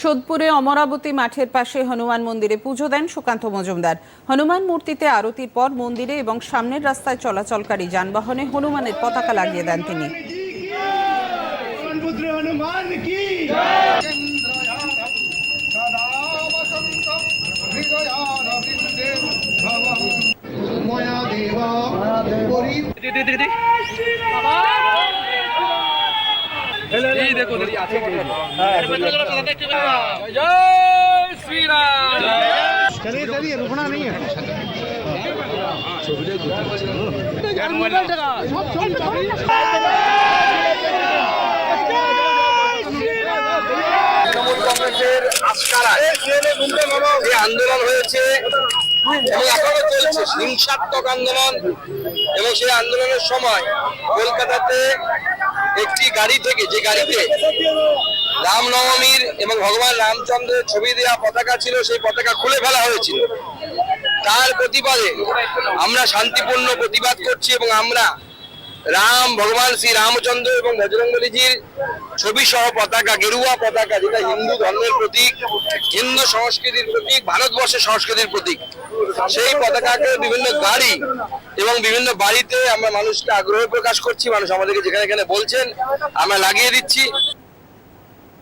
সোদপুরে অমরাবতী মাঠের পাশে হনুমান মন্দিরে পুজো দেন সুকান্ত মজুমদার। হনুমান মূর্তিতে আরতির পর মন্দিরে এবং সামনের রাস্তায় চলাচলকারী যানবাহনে হনুমানের পতাকা লাগিয়ে দেন তিনি। বাবা। এই দেখো আন্দোলন হয়েছে এবং এখনও চলছে। হিংসাত্মক আন্দোলন এবং সেই আন্দোলনের সময় কলকাতাতে একটি গাড়ি থেকে, যে গাড়িতে রামনবমীর এবং ভগবান রামচন্দ্রের ছবি দেওয়া পতাকা ছিল, সেই পতাকা খুলে ফেলা হয়েছিল। তার প্রতিবাদে আমরা শান্তিপূর্ণ প্রতিবাদ করছি এবং আমরা রাম, ভগবান শ্রী রামচন্দ্র এবং বজরঙ্গলীজির ছবি সহ পতাকা, গেরুয়া পতাকা, যেটা হিন্দু ধর্মের প্রতীক, হিন্দু সংস্কৃতির প্রতীক, ভারতবর্ষের সংস্কৃতির প্রতীক। সেই পতাকাকে বিভিন্ন গাড়ি এবং বিভিন্ন বাড়িতে আমরা মানুষকে আগ্রহ প্রকাশ করছি, মানুষ আমাদেরকে যেখানে এখানে বলছেন, আমরা লাগিয়ে দিচ্ছি।